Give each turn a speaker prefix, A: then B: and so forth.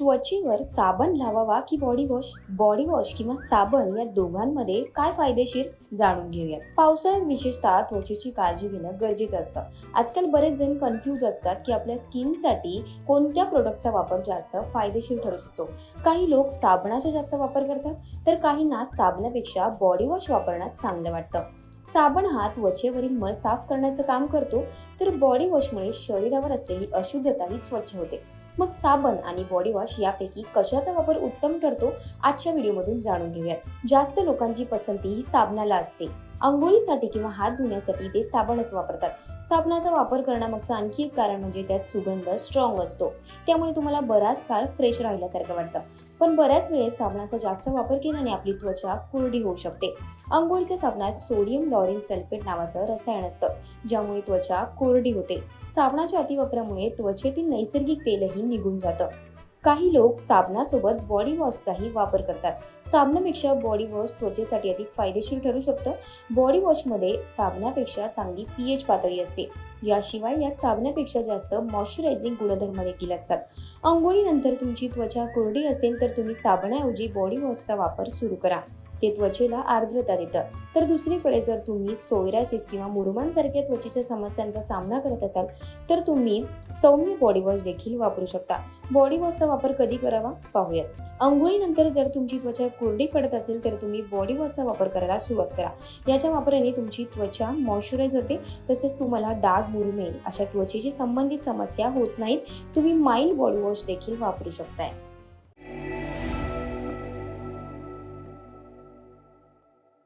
A: त्वचेवर साबण लावावा की बॉडी वॉश बॉडी वॉश किंवा साबण या दोघांमध्ये काय फायदेशीर जाणून घेऊयात. पावसाळ्यात विशेषतः त्वचेची काळजी घेणं गरजेचं असतं. आजकाल बरेच जण कन्फ्यूज असतात की आपल्या स्किनसाठी कोणत्या प्रोडक्टचा वापर जास्त फायदेशीर ठरू शकतो. काही लोक साबणाचा जास्त वापर करतात तर काहींना साबणापेक्षा बॉडी वॉश वापरण्यात चांगलं वाटतं. साबण हा त्वचेवरील मळ साफ करण्याचं काम करतो तर बॉडी वॉशमुळे शरीरावर असलेली अशुद्धताही स्वच्छ होते. मग साबण आणि बॉडी वॉश यापैकी कशाचा वापर उत्तम ठरतो आजच्या व्हिडिओमधून जाणून घेऊयात. जास्त लोकांची पसंती ही साबणाला असते. आंघोळीसाठी किंवा हात धुण्यासाठी ते साबणच वापरतात. साबणाचा वापर करण्यामागचं आणखी एक कारण म्हणजे त्यात सुगंध स्ट्रॉंग असतो. त्यामुळे तुम्हाला बराच काळ फ्रेश राहिल्यासारखं वाटतं. पण बऱ्याच वेळेस साबणाचा जास्त वापर केल्याने आपली त्वचा कोरडी होऊ शकते. आंघोळीच्या साबणात सोडियम लॉरिन सल्फेट नावाचं रसायन असतं ज्यामुळे त्वचा कोरडी होते. साबणाच्या अतिवापरामुळे त्वचेतील नैसर्गिक तेलही निघून जातं. काही लोक साबणासोबत बॉडी वॉशचाही वापर करतात. साबणापेक्षा बॉडी वॉश त्वचेसाठी अधिक फायदेशीर ठरू शकतं. बॉडी वॉशमध्ये साबणापेक्षा चांगली पीएच पातळी असते. याशिवाय यात साबणापेक्षा जास्त मॉइश्चरायझिंग गुणधर्म देखील असतात. आंघोळीनंतर तुमची त्वचा कोरडी असेल तर तुम्ही साबणाऐवजी बॉडी वॉशचा वापर सुरू करा. ते त्वचेला आर्द्रता देतं. तर दुसरीकडे जर तुम्ही सोयरायसिस किंवा मुरुमांसारख्या त्वचेच्या समस्यांचा सामना करत असाल तर तुम्ही सौम्य बॉडी वॉश देखील वापरू शकता. बॉडी वॉशचा वापर कधी करावा? पाहूयात. आंघोळीनंतर जर तुमची त्वचा कोरडी पडत असेल तर तुम्ही बॉडी वॉशचा वापर करायला सुरुवात करा. याच्या वापराने तुमची त्वचा मॉइश्चराईज होते तसेच तुम्हाला डाग मुरुमेल अशा त्वचेशी संबंधित समस्या होत नाहीत. तुम्ही माइल्ड बॉडी वॉश देखील वापरू शकताय.